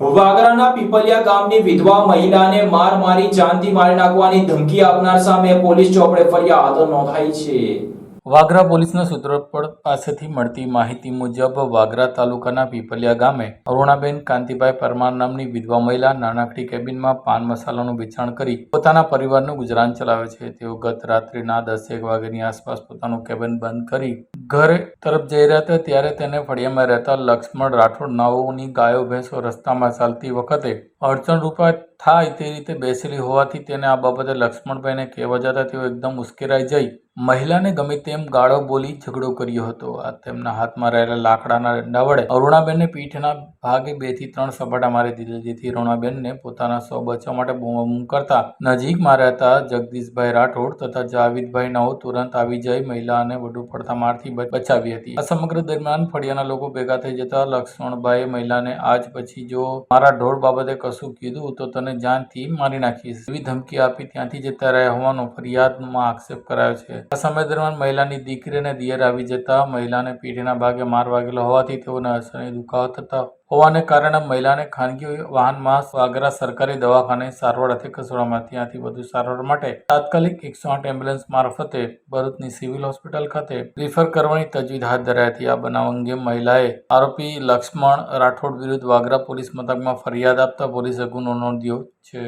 વાગરાના પીપલિયા ગામની વિધવા મહિલાને માર મારી જાનથી મારી નાખવાની ધમકી આપનાર સામે પોલીસ ચોપડે ફરિયાદ નોંધાઈ છે. વાગરા પોલીસના સૂત્રોપડ પાસેથી મળતી માહિતી મુજબ વાગરા તાલુકાના પીપલિયા ગામે અરુણાબેન કાંતિભાઈ પરમાર નામની વિધવા મહિલા નાનકડી કેબિનમાં પાન મસાલાનું વેચાણ કરી પોતાના પરિવારનું ગુજરાન ચલાવે છે. તેઓ ગત રાત્રિના દસેક વાગ્યાની આસપાસ પોતાનું કેબિન બંધ કરી ઘર તરફ જઈ રહ્યા હતા. ત્યારે તેને ફળિયામાં રહેતા લક્ષ્મણ રાઠોડ નાઓની ગાયો ભેંસો રસ્તામાં ચાલતી વખતે અડચણ રૂપા થાય તે રીતે બેસેલી હોવાથી તેને આ બાબતે લક્ષ્મણભાઈને કહેવા જતા તેઓ એકદમ ઉશ્કેરાઈ જઈ મહિલાને ગમે તેમ ગાળો બોલી ઝઘડો કર્યો હતો. આ તેમના હાથમાં રહેલા લાકડાના ડંડા વડે અરુણાબેનને પીઠના ભાગે બેથી ત્રણ સપાટા મારી દીધા, જેથી અરુણાબેનને પોતાના સો બચવા માટે બૂમાબૂમ કરતા નજીક માર્યા હતા. જગદીશભાઈ રાઠોડ તથા જાવીદભાઈ નવ તુરંત આવી જઈ મહિલાને વધુ પડતા મારથી બચાવી હતી. આ સમગ્ર દરમિયાન ફળિયાના લોકો ભેગા થઈ જતા લક્ષ્મણભાઈ મહિલાને આજ પછી જો મારા ઢોળ બાબતે કશું કીધું તો તને જાનથી મારી નાખીશ એવી ધમકી આપી ત્યાંથી જતા રહ્યા હોવાનો ફરિયાદમાં આક્ષેપ કરાયો છે. આ સમય દરમિયાન મહિલાની દીકરી અને દિયર આવી જતા મહિલાને પીઠના ભાગે માર વાગેલો હોવાથી તેઓને અસહ્ય દુખાવો થતા હોવાને કારણે મહિલાને ખાનગી વાહનમાં વાગરા સરકારી દવાખાને સારવાર અર્થે ખસેડવામાં ત્યાંથી વધુ સારવાર માટે તાત્કાલિક એકસો આઠ એમ્બ્યુલન્સ મારફતે ભરૂચની સિવિલ હોસ્પિટલ ખાતે રિફર કરવાની તજવીજ હાથ ધરાઈ હતી. આ બનાવ અંગે મહિલાએ આરોપી લક્ષ્મણ રાઠોડ વિરુદ્ધ વાગરા પોલીસ મથકમાં ફરિયાદ આપતા પોલીસે ગુનો નોંધ્યો છે.